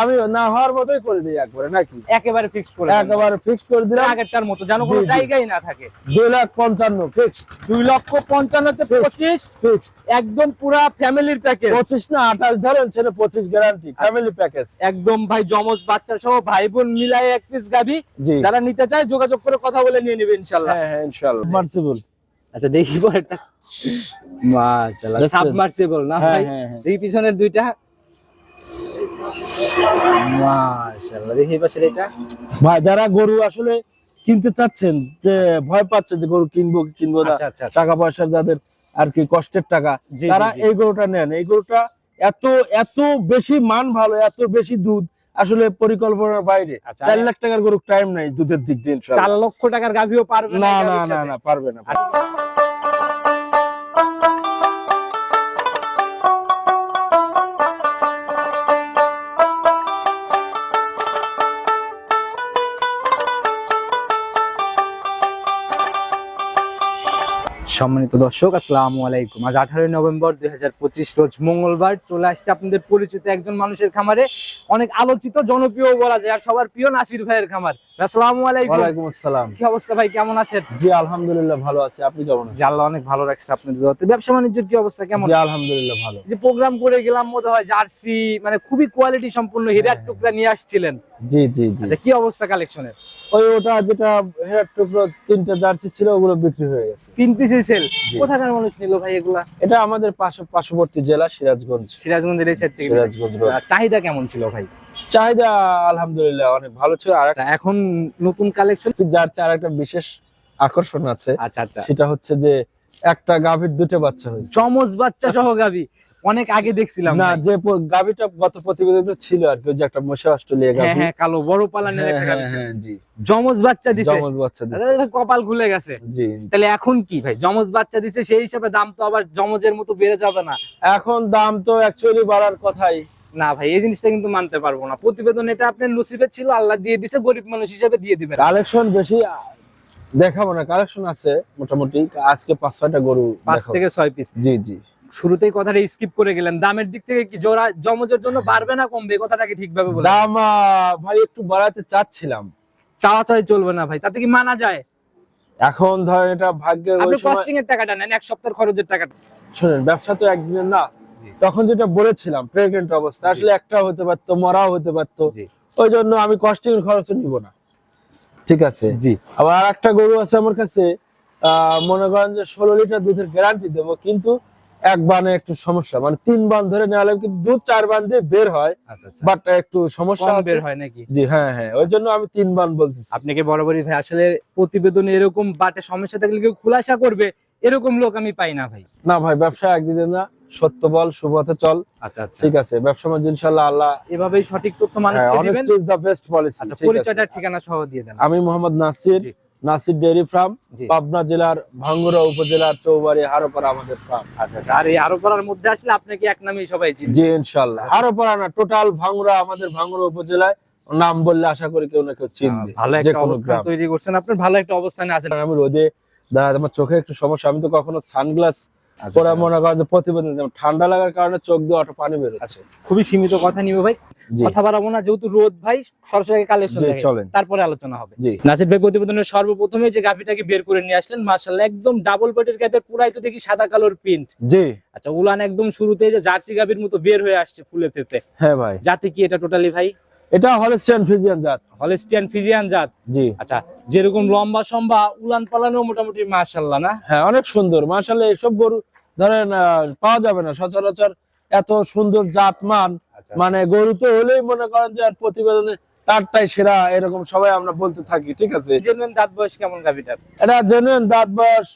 আমি না হওয়ার মতোই করে দিই একবারে নাকি? একেবারে ফিক্সড করে। একেবারে ফিক্স করে দিলাম। আগেরটার মতো যেন কোনো। জায়গাই না থাকে। দুই লাখ পঞ্চান্ন ফিক্সড দুই লক্ষ পঞ্চান্নতে পঁচিশ। ফিক্সড একদম পুরা ফ্যামিলির প্যাকেজ পঁচিশ না আঠাশ ধরেন সেটা পঁচিশ গ্যারান্টি ফ্যামিলি প্যাকেজ একদম ভাই জমজ বাচ্চা সহ ভাই বোন মিলাই এক পিস গাবি যারা নিতে চায় যোগাযোগ করে কথা বলে নিয়ে নেবে ইনশাল্লাহ। হ্যাঁ হ্যাঁ ইনশাআল্লাহ মার্সিবল আচ্ছা দেখি পরেরটা। মাশাআল্লাহ। সাবমার্সিবল না হ্যাঁ ভাই? হ্যাঁ হ্যাঁ। পিছনের দুইটা মাশাআল্লাহ দেখি এই এটা। ভাই যারা গরু আসলে কিনতে চাচ্ছেন যে ভয় পাচ্ছে যে গরু কিনবো কিনবো না আচ্ছা আচ্ছা আচ্ছা। টাকা পয়সা যাদের আর কি কষ্টের টাকা তারা। এই গরুটা নেন। এই গরুটা এত এত বেশি মান ভালো এত বেশি দুধ আসলে পরিকল্পনার বাইরে। চার লাখ টাকার গরু টাইম নাই দুধের দিক দিয়ে চার লক্ষ টাকার গাভিও পারবে না না না না পারবে না। সম্মানিত দর্শক আসসালামু আলাইকুম। আজ আঠারোই নভেম্বর দুই রোজ মঙ্গলবার চলে আসছে আপনাদের পরিচিত একজন মানুষের খামারে অনেক আলোচিত জনপ্রিয় বলা যায় আর সবার প্রিয় নাসির ভাইয়ের খামার। আসসালামু আলাইকুম। ওয়ালাইকুম আসসালাম। কি অবস্থা ভাই কেমন আছেন? জি আলহামদুলিল্লাহ ভালো আছে। আপনি কেমন আছেন? আল্লাহ অনেক ভালো রাখছে আপনাদের দোয়াতে ব্যবসা বাণিজ্যের কি অবস্থা কেমন? জি আলহামদুলিল্লাহ ভালো। যে প্রোগ্রাম করে গেলাম মনে হয় জার্সি মানে খুবই কোয়ালিটি সম্পূর্ণ হীরার টুকরা নিয়ে আসছিলেন। জি জি জি। আচ্ছা কি অবস্থা কালেকশনের ওই ওটা যেটা টুকরো তিনটা জার্সি ছিল ওগুলো বিক্রি হয়ে গেছে। তিন পিসের সেল কোথাকার মানুষ নিল ভাই এগুলা? এটা আমাদের পার্শ্ববর্তী জেলা সিরাজগঞ্জ। সিরাজগঞ্জের এই সাইড থেকে সিরাজগঞ্জ চাহিদা কেমন ছিল ভাই? চাহিদা আলহামদুলিল্লাহ অনেক ভালো ছিল। আর এখন নতুন কালেকশন জার্সি আর একটা বিশেষ আকর্ষণ আছে আচ্ছা আচ্ছা। সেটা হচ্ছে যে একটা গাভীর দুটো বাচ্চা হয়েছে। চমচ বাচ্চা সহ গাবি অনেক আগে দেখছিলাম না যে গাভীটা গত প্রতিবেদনে ছিল আর কি যে একটা মশা অস্ট্রেলিয়া হ্যাঁ গাভী। হ্যাঁ কালো বড় পালানের হ্যাঁ, একটা ছিল। হ্যাঁ, জি। জমজ বাচ্চা দিছে। জমজ বাচ্চা দিছে। কপাল খুলে গেছে। জি। তাহলে এখন কি ভাই? জমজ বাচ্চা দিছে সেই হিসাবে দাম তো আবার জমজের মতো বেড়ে যাবে না। এখন দাম তো অ্যাকচুয়ালি বাড়ার কথাই। না ভাই এই জিনিসটা কিন্তু মানতে পারব না। প্রতিবেদন এটা আপনার নসিবে ছিল আল্লাহ দিয়ে দিছে গরিব মানুষ হিসেবে দিয়ে দিবেন। কালেকশন বেশি দেখাবো না কালেকশন আছে মোটামুটি। আজকে পাঁচ ছয়টা গরু পাঁচ থেকে ছয় পিস জি জি। শুরুতেই কথাটা স্কিপ করে গেলেন। দামের দিক থেকে কি জোড়া জমজের জন্য বাড়বে না কমবে? কথাটা কি ঠিকভাবে বলে দাম ভাই একটু বাড়াতে চাচ্ছিলাম। চাওয়া চাই চলবে না ভাই তাতে কি মানা যায়? এখন ধরেন এটা ভাগ্যের আপনি কস্টিং এর টাকাটা নেন এক সপ্তাহের খরচের টাকাটা। শুনেন ব্যবসা তো একদিনের না। তখন যেটা বলেছিলাম প্রেগনেন্ট অবস্থা আসলে একটা হতে পারতো মরাও হতে পারতো। জি। ওই জন্য আমি কস্টিং এর খরচ নিব না। ঠিক আছে? জি। আবার একটা গরু আছে আমার কাছে আহ, মনে করেন যে ষোলো লিটার দুধের গ্যারান্টি দেবো কিন্তু এক বানে একটু সমস্যা। মানে তিন বান ধরে নেওয়ালে কিন্তু দু চার বান দিয়ে বের হয় আচ্ছা আচ্ছা। বাট একটু সমস্যা বের হয় নাকি? জি হ্যাঁ হ্যাঁ ওই জন্য আমি তিন বান বলতেছি। আপনি কি বরাবরই ভাই আসলে প্রতিবেদনে এরকম বাটে সমস্যা থাকলে কেউ খুলাসা করবে এরকম লোক আমি পাই না ভাই। না ভাই ব্যবসা একদিনে না সত্য বল শুভতে চল। আচ্ছা আচ্ছা। ঠিক আছে ব্যবসা বাণিজ্য ইনশাল্লাহ আল্লাহ এভাবেই সঠিক তথ্য মানুষকে দিবেন। Honesty is the best policy আচ্ছা পরিচয়টা ঠিকানা সহ দিয়ে দেন। আমি মোহাম্মদ নাসির। নাসির ডেয়ারি ফার্ম পাবনা জেলার ভাঙ্গুরা উপজেলার চৌবাড়ি হারোপাড়া আমাদের ফার্ম। আচ্ছা আচ্ছা। আর এই হারোপাড়ার মধ্যে আসলে আপনাকে এক নামেই সবাই চিনি। জি ইনশাল্লাহ হারোপাড়া না টোটাল ভাঙ্গুরা আমাদের ভাঙ্গুরা উপজেলায় নাম বললে আশা করি কেউ না কেউ চিনবে। ভালো একটা অবস্থান। তৈরি করছেন। আপনি ভালো একটা অবস্থানে আছেন। আমি রোদে দাঁড়াতে আমার চোখে একটু সমস্যা। আমি তো কখনো সানগ্লাস আচ্ছা, পরে মনে করেন প্রতিবেদন ঠান্ডা লাগার কারণে চোখ দিয়ে অটো পানি বেরোচ্ছে। আচ্ছা খুবই সীমিত কথা নিবে ভাই। কথা বাড়াবো না যেহেতু রোদ ভাই সরাসরি কালেকশন চলেন। তারপরে আলোচনা হবে। নাসির ভাই প্রতিবেদনের সর্বপ্রথমে যে গাভিটাকে বের করে নিয়ে আসলেন মার্শাল্লাহ একদম ডাবল পেটের ক্যাপের পুরাই তো দেখি সাদা কালোর প্রিন্ট জি। আচ্ছা উলান একদম শুরুতে যে জার্সি গাভির মতো বের হয়ে আসছে ফুলে পেপে হ্যাঁ ভাই। জাতি কি এটা টোটালি ভাই? এটা হলস্টিয়ান ফ্রিজিয়ান জাত। হলেস্টিয়ান ফিজিয়ান জাত? জি। আচ্ছা যেরকম লম্বা সম্বা উলান পালানো মোটামুটি মার্শাল্লাহ না? হ্যাঁ অনেক সুন্দর। মাশাআল্লাহ এসব গরু ধরেন পাওয়া যাবে না। সচরাচর এত সুন্দর জাত মান আচ্ছা। মানে গরু তো হলেই মনে করেন যে আর প্রতিবেদনে তারটাই সেরা এরকম সবাই আমরা বলতে থাকি ঠিক আছে? জেনুইন দাঁত বয়স কেমন গাভিটার? এটা জেনুইন দাঁত বয়স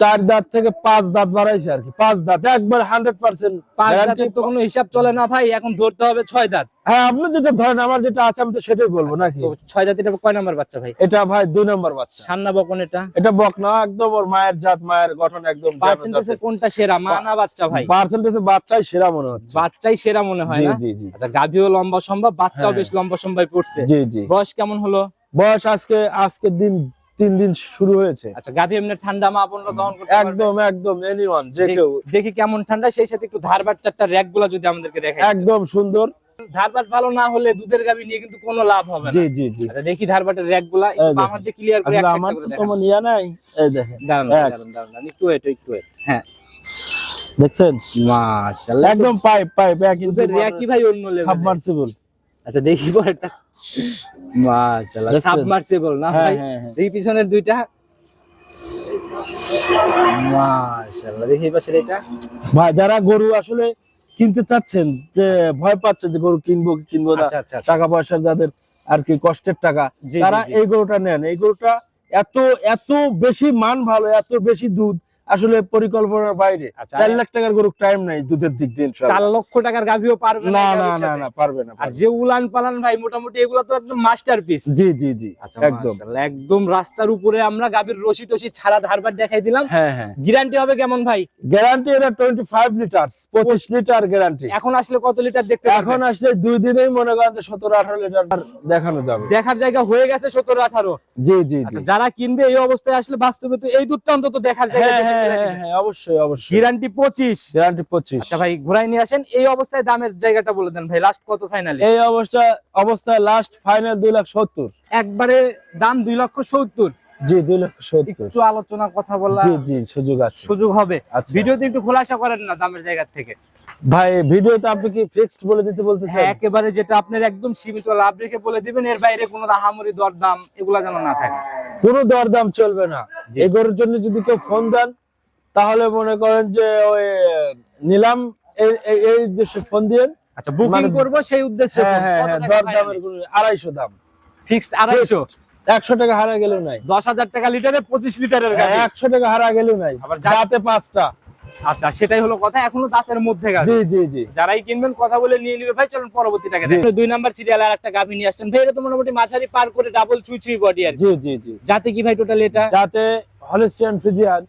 চার দাঁত থেকে পাঁচ দাঁত বাড়াইছে আর কি। পাঁচ দাঁত একবার হান্ড্রেড পার্সেন্ট পাঁচ দাঁতের তো কোনো হিসাব চলে না ভাই এখন ধরতে হবে ছয় দাঁত। হ্যাঁ আপনি যেটা ধরেন আমার যেটা আছে আমি তো সেটাই বলব নাকি? ছয় দাঁত এটা কয় নাম্বার বাচ্চা ভাই? এটা ভাই দুই নম্বর বাচ্চা। সান্না বকন এটা? এটা বক না একদম ওর মায়ের জাত মায়ের গঠন একদম পার্সেন্টেজে কোনটা সেরা? মা না বাচ্চা ভাই? পার্সেন্টেজে বাচ্চাই সেরা মনে হচ্ছে। বাচ্চাই সেরা মনে হয় না? জি জি। আচ্ছা গাভিও লম্বা সম্ভব বাচ্চাও হ্যাঁ। বেশ লম্বা সম্ভব পড়ছে। জি জি। বয়স কেমন হলো? বয়স আজকে আজকে দিন তিন দিন শুরু হয়েছে। আচ্ছা গাভি এমনি ঠান্ডা মা বোনরা দহন করতে একদম একদম এনিওয়ান যে কেউ। দেখি কেমন ঠান্ডা সেই সাথে একটু ধারবার চারটা র্যাকগুলা যদি আমাদেরকে দেখে একদম সুন্দর। ধারবাট ভালো না হলে দুধের গাবি নিয়ে কিন্তু কোনো লাভ হবে না। জি জি জি। আচ্ছা দেখি ধারবাটের র্যাকগুলা আমার দিয়ে ক্লিয়ার করে আমার একটা তো দেখান। ইয়া নাই। এই দেখেন দাঁড়ান দাঁড়ান দাঁড়ান একটু ওয়েট একটু ওয়েট হ্যাঁ। দেখছেন? মাশাআল্লাহ। একদম পাইপ পাইপ এক দুধের র্যাকই ভাই অন্য লেভেল সাবমার্সিবল আচ্ছা দেখি পরেরটা। মাশাআল্লাহ সাবমার্সিবল না হ্যাঁ ভাই? হ্যাঁ হ্যাঁ দেখি পিছনের দুইটা? মাশাআল্লাহ দেখি পাশের এটা। ভাই যারা গরু আসলে কিনতে চাচ্ছেন যে ভয় পাচ্ছে যে গরু কিনবো কি কিনবো না আচ্ছা আচ্ছা আচ্ছা। টাকা পয়সা যাদের আর কি কষ্টের টাকা তারা। এই গরুটা নেন। এই গরুটা এত এত বেশি মান ভালো এত বেশি দুধ আসলে পরিকল্পনার বাইরে। আচ্ছা, চার লাখ টাকার গরু টাইম নাই দুধের দিক দিয়ে চার লক্ষ টাকার গাভিও পারবে না না না না পারবে না আর যে উলান পালান ভাই মোটামুটি এগুলো তো একদম মাস্টারপিস না। জি জি জি আচ্ছা একদম। একদম রাস্তার উপরে আমরা গাভীর রশি টসি ছাড়া ধারবার দেখাই দিলাম। হ্যাঁ হ্যাঁ। গ্যারান্টি হবে কেমন ভাই? গ্যারান্টি এটা টোয়েন্টি ফাইভ লিটার পঁচিশ লিটার গ্যারান্টি এখন আসলে কত লিটার দেখতে এখন আসলে দুই দিনেই মনে করেন যে সতেরো আঠারো লিটার দেখানো যাবে। দেখার জায়গা হয়ে গেছে সতেরো আঠারো। জি জি আচ্ছা যারা কিনবে এই অবস্থায় আসলে বাস্তবে তো এই দুধটা অন্তত দেখার হ্যাঁ জায়গা হ্যাঁ হ্যাঁ হ্যাঁ অবশ্যই অবশ্যই। গ্যারান্টি পঁচিশ। গ্যারান্টি পঁচিশ। আচ্ছা ভাই ঘুরাই নিয়ে আসেন এই অবস্থায় দামের জায়গাটা বলে দেন ভাই লাস্ট কত ফাইনালি এই অবস্থা অবস্থায় লাস্ট ফাইনাল দুই লাখ একবারে দাম লক্ষ জি একটু আলোচনা কথা বলা জি জি সুযোগ আছে। সুযোগ হবে। আচ্ছা। ভিডিওতে একটু খোলাসা করেন না দামের জায়গা থেকে। ভাই ভিডিওতে আপনি কি ফিক্সড বলে দিতে হ্যাঁ বলতেছেন একেবারে যেটা আপনার একদম সীমিত লাভ রেখে বলে দিবেন এর বাইরে কোনো আহামরি দরদাম এগুলা যেন না থাকে। কোনো দরদাম চলবে না। এই জন্য যদি কেউ ফোন দেন তাহলে মনে করেন যে ওই নিলাম এই- উদ্দেশ্যে ফোন দিয়েন আচ্ছা বুকিং মানে- করব সেই উদ্দেশ্যে হ্যাঁ হ্যাঁ হ্যাঁ দরদামের কোনো আড়াইশো দাম। ফিক্সড আড়াইশো? একশো টাকা হারা গেলেও নাই। দশ হাজার টাকা লিটারে পঁচিশ লিটারের একশো টাকা হারা গেলেও নাই। আবার যাতে পাঁচটা। আচ্ছা সেটাই হলো কথা এখনও দাঁতের মধ্যে জি জি জি। যারাই কিনবেন কথা বলে নিয়ে নিবে ভাই চলুন পরবর্তীটাকে জি। দুই নাম্বার সিরিয়াল আর একটা গাভি নিয়ে আসছেন। ভাই এটা তো মোটামুটি মাঝারি পার করে ডাবল ছুঁই ছুঁই বডি আর কি। জি জি জি। যাতে কি ভাই টোটাল এটা? যাতে হলিস্টিয়ান ফ্রিজিয়ান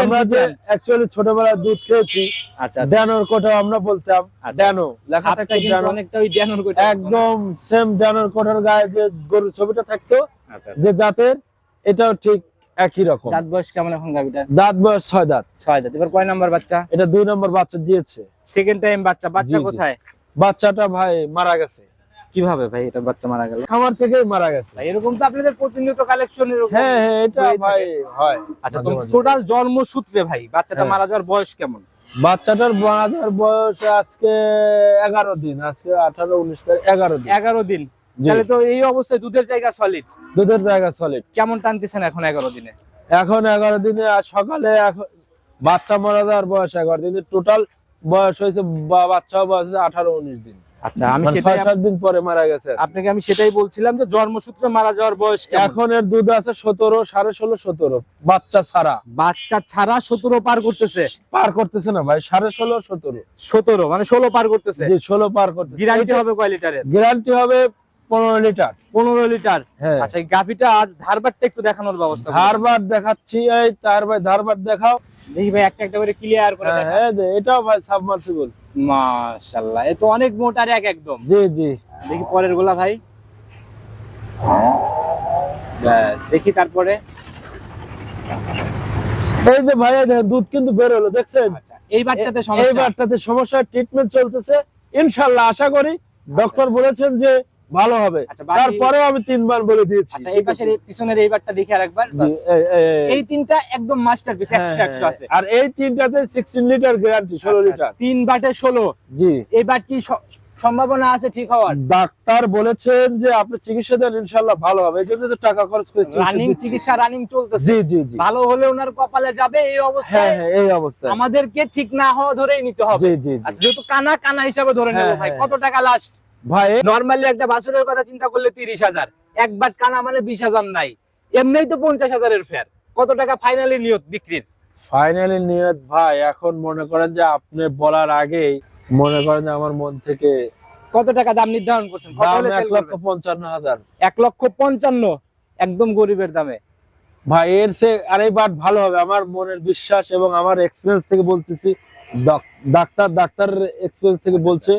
আমরা যে অ্যাকচুয়ালি ছোটবেলায় দুধ খেয়েছি আচ্ছা ড্যানোর কোটাও আমরা বলতাম আচ্ছা। ড্যানো কিন্তু অনেকটা ওই ড্যানোর কোটা একদম সেম ড্যানোর কোটার গায়ে যে গরুর ছবিটা থাকতো আচ্ছা যে জাতের এটাও ঠিক একই রকম। দাঁত বয়স কেমন এখন গাভিটা? দাঁত বয়স ছয় দাঁত। ছয় দাঁত। এবার কয় নাম্বার বাচ্চা? এটা দুই নম্বর বাচ্চা দিয়েছে। সেকেন্ড টাইম বাচ্চা। বাচ্চা। কোথায়? বাচ্চাটা ভাই মারা গেছে। কীভাবে ভাই এটা বাচ্চা মারা গেল? খামার থেকেই মারা গেছে। এরকম তো আপনাদের প্রতিনিয়ত কালেকশন হ্যাঁ হ্যাঁ এটা ভাই হয়। আচ্ছা মাঝে। টোটাল জন্মসূত্রে ভাই বাচ্চাটা হ্যাঁ। মারা যাওয়ার বয়স কেমন? বাচ্চাটার মারা যাওয়ার বয়স আজকে এগারো দিন আজকে আঠারো উনিশ তারিখ এগারো দিন। এগারো দিন। তাহলে তো এই অবস্থায় দুধের জায়গা সলিড দুধের জায়গা সলিড কেমন টানতেছেন এখন এগারো দিনে? এখন এগারো দিনে আজ সকালে এখন বাচ্চা মারা যাওয়ার বয়স এগারো দিন। টোটাল বয়স হয়েছে বাচ্চা বয়স হয়েছে আঠারো উনিশ দিন। আচ্ছা আমি মানে সেটাই সাত দিন পরে মারা গেছে। আপনাকে আমি সেটাই বলছিলাম যে জন্মসূত্রে মারা যাওয়ার বয়স এখন এর দুধ আছে সতেরো সাড়ে ষোলো সতেরো। বাচ্চা ছাড়া। বাচ্চা ছাড়া সতেরো পার করতেছে? পার করতেছে না ভাই সাড়ে ষোলো সতেরো। সতেরো মানে ষোলো পার করতেছে? ষোলো পার করতেছে। গ্যারান্টি হবে কয় লিটারের? গ্যারান্টি হবে পনেরো লিটার। পনেরো লিটার। হ্যাঁ। আচ্ছা এই গাভিটা আর ধারবারটা একটু দেখানোর ব্যবস্থা। ধারবার দেখাচ্ছি এই তার ভাই ধারবার দেখাও। দেখি ভাই একটা একটা করে ক্লিয়ার করে হ্যাঁ হ্যাঁ এটাও ভাই সাবমার্সিবল মাশাআল্লাহ এ তো অনেক এক একদম। জি জি। দেখি পরের গোলা ভাই। ব্যাস দেখি তারপরে। এই যে ভাই দুধ কিন্তু বের হলো দেখছেন? আচ্ছা এই বারটাতে এই সমস্যা সমস্যা ট্রিটমেন্ট চলতেছে। ইনশাল্লাহ আশা করি ডক্টর বলেছেন যে ভালো হবে। আচ্ছা, তারপরেও আমি তিনবার বলে দিয়েছি। আচ্ছা এই পাশের পিছনের এই বারটা দেখি আরেকবার এই- তিনটা একদম মাস্টারপিস হ্যাঁ, একশো একশো হ্যাঁ, আছে। আর এই তিনটাতে সিক্সটিন লিটার গ্যারান্টি ষোলো আচ্ছা, লিটার তিন বাটে ষোলো। জি। এই সম্ভাবনা আছে ঠিক হওয়ার? ডাক্তার বলেছেন যে আপনি চিকিৎসা দেন ইনশাল্লাহ ভালো হবে। এই জন্য তো টাকা খরচ করে রানিং চিকিৎসা রানিং চলতেছে। জি জি জি। ভালো হলে ওনার কপালে যাবে এই হ্যাঁ অবস্থায়। হ্যাঁ এই অবস্থায়। আমাদেরকে ঠিক না হওয়া ধরেই নিতে হবে। জি জি আচ্ছা যেহেতু কানা কানা হিসাবে ধরে নেব হ্যাঁ, ভাই হ্যাঁ। কত টাকা লাস্ট ভাই? নর্মালি একটা বাছুরের কথা চিন্তা করলে তিরিশ হাজার। এক বাট কানা মানে বিশ হাজার নাই। এমনি তো পঞ্চাশ হাজারের ফেয়ার কত টাকা ফাইনালি নিয়ত বিক্রির? ফাইনালি নিয়ত ভাই এখন মনে করেন যে আপনি বলার আগেই মনে করেন যে আমার মন থেকে কত টাকা দাম নির্ধারণ করছেন? এক লক্ষ পঞ্চান্ন হাজার। এক লক্ষ পঞ্চান্ন। একদম গরিবের দামে। ভাই এর সে আর এই বাট ভালো হবে। আমার মনের বিশ্বাস এবং আমার এক্সপিরিয়েন্স থেকে বলতেছি ডাক্তার ডাক্তার এক্সপিরিয়েন্স থেকে বলছে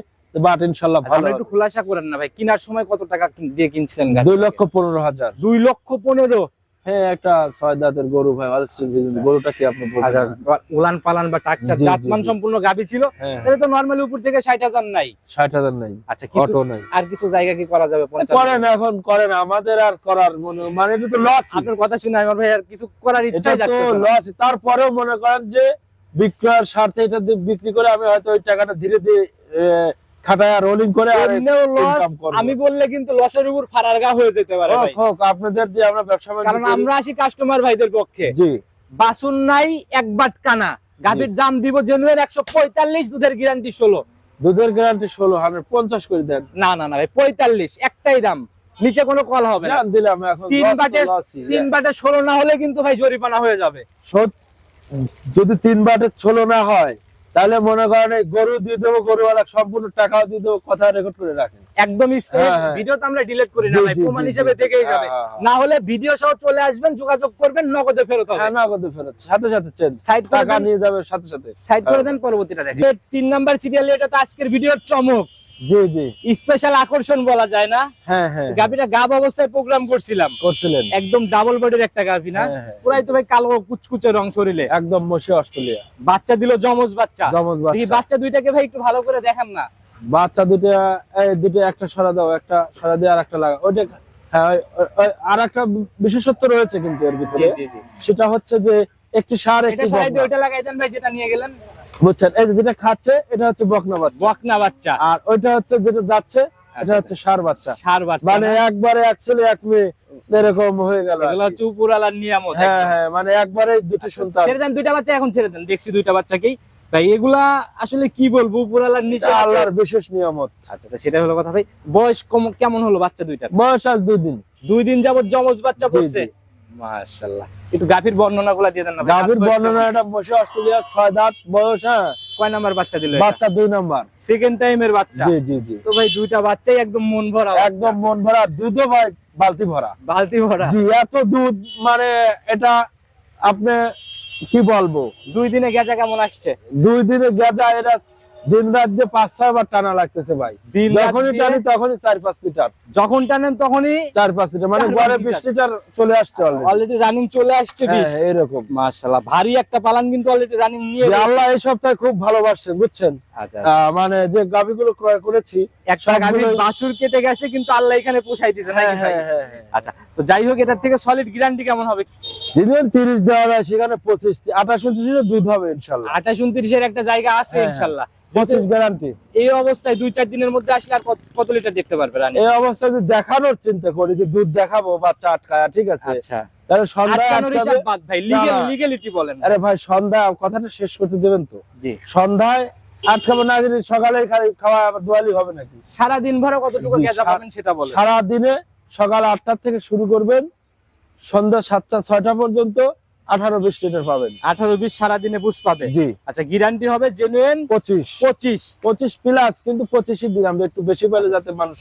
বাট ইনশাল্লাহ আচ্ছা, ভালো একটু খোলাসা করেন না ভাই। কেনার সময় কত টাকা দিয়ে কিনছিলেন দুই লক্ষ পনেরো হাজার। দুই লক্ষ পনেরো? হ্যাঁ একটা ছয় দাঁতের গরু ভাই গরুটা কি আপনি উলান পালান বা টাকচার জি, জি, জাতমান সম্পূর্ণ গাবি ছিল। হ্যাঁ তাহলে তো নরমালি উপর থেকে ষাট হাজার নাই। ষাট হাজার নাই। আচ্ছা কিছু নাই। আর কিছু জায়গা কি করা যাবে? করেন এখন করেন। আমাদের আর করার মনে মানে এটা তো লস আপনার কথা শুনে আমার ভাই আর কিছু করার তো লস তারপরেও মনে করেন যে বিক্রয়ের স্বার্থে এটা বিক্রি করে আমি হয়তো ওই টাকাটা ধীরে ধীরে খাটায় রোলিং করে। আমি বললে কিন্তু লসের উপর ফারারগা হয়ে যেতে পারে হোক আপনাদের দিয়ে আমরা ব্যবসা কারণ আমরা আসি কাস্টমার ভাইদের পক্ষে। জি। বাসুন নাই এক বাট কানা। গাভীর দাম দিব জেনুয়ের একশো পঁয়তাল্লিশ দুধের গ্যারান্টি ষোলো। দুধের গ্যারান্টি ষোলো হান্ড্রেড পঞ্চাশ করে দেন। না না না ভাই পঁয়তাল্লিশ একটাই দাম। নিচে কোনো কল হবে না। দিলাম এখন তিন বাটে তিন বাটে ষোলো না হলে কিন্তু ভাই জরিমানা হয়ে যাবে। যদি তিন বাটে ষোলো না হয় তাহলে মনে করেন গরু দিয়ে দেবো গরুওয়ালা সম্পূর্ণ টাকাও দিয়ে দেবো কথা রেকর্ড করে রাখেন। একদম হ্যাঁ, হ্যাঁ। ভিডিও তো আমরা ডিলিট করি না ভাই প্রমাণ হিসেবে থেকেই হ্যাঁ, যাবে। হ্যাঁ, হ্যাঁ। না হলে ভিডিও সহ চলে আসবেন যোগাযোগ করবেন নগদে ফেরত হবে। নগদে ফেরত সাথে সাথে চেঞ্জ। সাইড টাকা নিয়ে যাবে সাথে সাথে। সাইড করে হ্যাঁ। দেন পরবর্তীটা দেখেন। তিন নাম্বার সিরিয়াল এটা তো আজকের ভিডিওর চমক। জি জি। স্পেশাল আকর্ষণ বলা যায় না। হ্যাঁ হ্যাঁ। গাভিটা গাব অবস্থায় প্রোগ্রাম করছিলাম। করছিলেন। একদম ডাবল বডির একটা গাভি না? হ্যাঁ। পুরাই তো ভাই কালো কুচকুচে রং শরীরে। একদম মসি অস্ট্রেলিয়া। বাচ্চা দিল জমজ বাচ্চা। জমজ এই বাচ্চা। দুইটাকে ভাই একটু ভালো করে দেখান না। বাচ্চা দুটো এই দুটো একটা সরা দাও একটা সরা দিয়ে আর একটা লাগা ওইটা হ্যাঁ আর একটা বিশেষত্ব রয়েছে কিন্তু এর ভিতরে। সেটা হচ্ছে যে একটি সার একটি। ওইটা লাগাই দেন ভাই যেটা নিয়ে গেলেন। বুঝছেন? এই যেটা খাচ্ছে এটা হচ্ছে বকনা বাচ্চা। বকনা বাচ্চা। আর ওইটা হচ্ছে যেটা যাচ্ছে এটা হচ্ছে সার বাচ্চা। সার বাচ্চা মানে একবারে এক ছেলে এক মেয়ে এরকম হয়ে গেল এগুলো হচ্ছে উপরালার নিয়ামত হ্যাঁ হ্যাঁ মানে একবারে দুটো সন্তান। ছেড়ে দেন দুইটা বাচ্চা এখন ছেড়ে দেন দেখছি দুইটা বাচ্চাকেই। ভাই এগুলা আসলে কি বলব উপরালার নিচে আল্লাহর বিশেষ নিয়ামত। আচ্ছা আচ্ছা সেটা হলো কথা ভাই। বয়স কম- কেমন হলো বাচ্চা দুইটা বয়স আজ দুই দিন। দুই দিন যাবত জমজ বাচ্চা পড়ছে। মাশাআল্লাহ। একটু গাভীর বর্ণনা দিয়ে দেন না গাভীর বর্ণনা এটা মসি অস্ট্রেলিয়া ছয় দাঁত বয়স হ্যাঁ? কয় নাম্বার বাচ্চা দিল বাচ্চা দুই নাম্বার। সেকেন্ড টাইমের বাচ্চা? জি জি জি। তো ভাই দুইটা বাচ্চাই একদম মন ভরা একদম মন ভরা দুধও ভাই বালতি ভরা। বালতি ভরা। জি এত দুধ মানে এটা আপনি কি বলব? দুই দিনে গেজা কেমন আসছে? দুই দিনে গেজা এটা দিন রাত দিয়ে পাঁচ ছয় বার টানা লাগতেছে ভাই। যখনই টানি তখনই চার পাঁচ লিটার। যখন টানেন তখনই চার পাঁচ লিটার মানে গড়ে বিশ লিটার চলে আসছে অলরেডি রানিং চলে আসছে হ্যাঁ, এরকম। মাশাআল্লাহ ভারী একটা পালান কিন্তু অলরেডি রানিং নিয়ে যে। আল্লাহ এই সপ্তাহে খুব ভালোবাসছেন বুঝছেন? আচ্ছা। মানে যে গাভিগুলো ক্রয় করেছি একটা কেটে গেছে কিন্তু আল্লাহ এখানে পোষাই দিয়েছে হ্যাঁ হ্যাঁ হ্যাঁ হ্যাঁ। আচ্ছা তো যাই হোক এটার থেকে সলিড গ্যারান্টি কেমন হবে? যেদিন তিরিশ দেওয়া যায় সেখানে পঁচিশ আঠাশ উনত্রিশ দুধ হবে ইনশাল্লাহ আঠাশ উনত্রিশের একটা জায়গা আছে হ্যাঁ, ইনশাল্লাহ পঁচিশ গ্যারান্টি এই অবস্থায় দুই চার দিনের মধ্যে আসলে আর কত- লিটার দেখতে পারবে রানী? এই অবস্থায় যদি দেখানোর চিন্তা করি যে দুধ দেখাবো বাচ্চা আটকায় ঠিক আছে? আচ্ছা। তাহলে সন্ধ্যায় বাদ ভাই। বলেন। আরে ভাই সন্ধ্যা কথাটা শেষ করতে দেবেন তো? জি। সন্ধ্যায় আটকাবো না যদি সকালে খাওয়া আবার দোয়ালি হবে নাকি? সারা দিন ভরে কতটুকু গেজা পাবেন সেটা বলেন। সারা দিনে সকাল আটটা থেকে শুরু করবেন সন্ধ্যা সাতটা ছয়টা পর্যন্ত। আঠারো বিশ লিটার পাবেন। আঠারো বিশ সারাদিনে বুঝ পাবে জি। আচ্ছা গ্যারান্টি হবে জেনুইন পঁচিশ। পঁচিশ। পঁচিশ প্লাস কিন্তু পঁচিশই দিলাম একটু বেশি পেলে যাতে মানুষ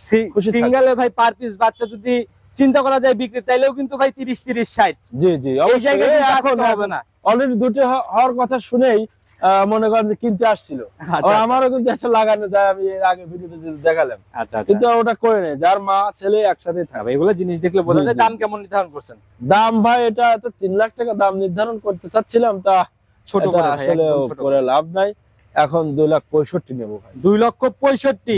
সিঙ্গেলে ভাই পার পিস বাচ্চা যদি চিন্তা করা যায় বিক্রি তাইলেও কিন্তু ভাই তিরিশ তিরিশ ষাট। জি জি অবশ্যই। হবে না। অলরেডি দুটো হওয়ার কথা শুনেই মনে করেন যে কিনতে আসছিল। আচ্ছা আর আমারও কিন্তু একটা লাগানো যায় আমি এর আগে ভিডিওতে দেখালাম। আচ্ছা আচ্ছা। কিন্তু ওটা করে নেই যার মা ছেলে একসাথে থাকে। এগুলো জিনিস দেখলে বোঝা যায় দাম কেমন নির্ধারণ করছেন? দাম ভাই এটা তো তিন লাখ টাকা দাম নির্ধারণ করতে চাচ্ছিলাম তা ছোট করে আসলে করে লাভ নাই। এখন দুই লাখ পঁয়ষট্টি নেব ভাই। দুই লক্ষ পঁয়ষট্টি?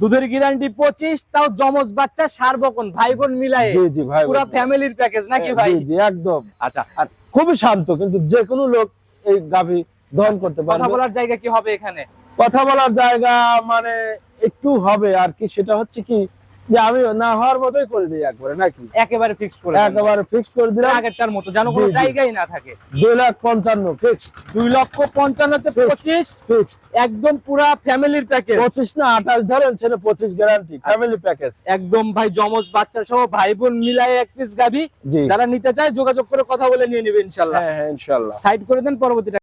দুধের গ্যারান্টি পঁচিশ তাও জমজ বাচ্চা সার বকন ভাই বোন মিলাই জি জি ভাই পুরো ফ্যামিলির প্যাকেজ নাকি ভাই? জি একদম। আচ্ছা আর খুবই শান্ত কিন্তু যে কোনো লোক এই গাভী দহন করতে পারবে। কথা বলার জায়গা কি হবে এখানে? কথা বলার জায়গা মানে একটু হবে আর কি সেটা হচ্ছে কি যে আমি না হওয়ার মতোই করে দিই একবারে নাকি? একেবারে ফিক্সড করে একেবারে ফিক্সড করে দিলাম। আগেরটার মতো যেন কোনো। জায়গাই না থাকে। দুই লাখ পঞ্চান্ন ফিক্সড দুই লক্ষ পঞ্চান্নতে পঁচিশ? ফিক্সড একদম পুরা ফ্যামিলির প্যাকেজ পঁচিশ না আঠাশ ধরেন সেটা পঁচিশ গ্যারান্টি ফ্যামিলি প্যাকেজ একদম ভাই জমজ বাচ্চা সহ ভাই বোন মিলাই এক পিস গাবি যারা নিতে চায় যোগাযোগ করে কথা বলে নিয়ে নেবে ইনশাল্লাহ। হ্যাঁ হ্যাঁ ইনশাল্লাহ। সাইড করে দেন পরবর্তীটা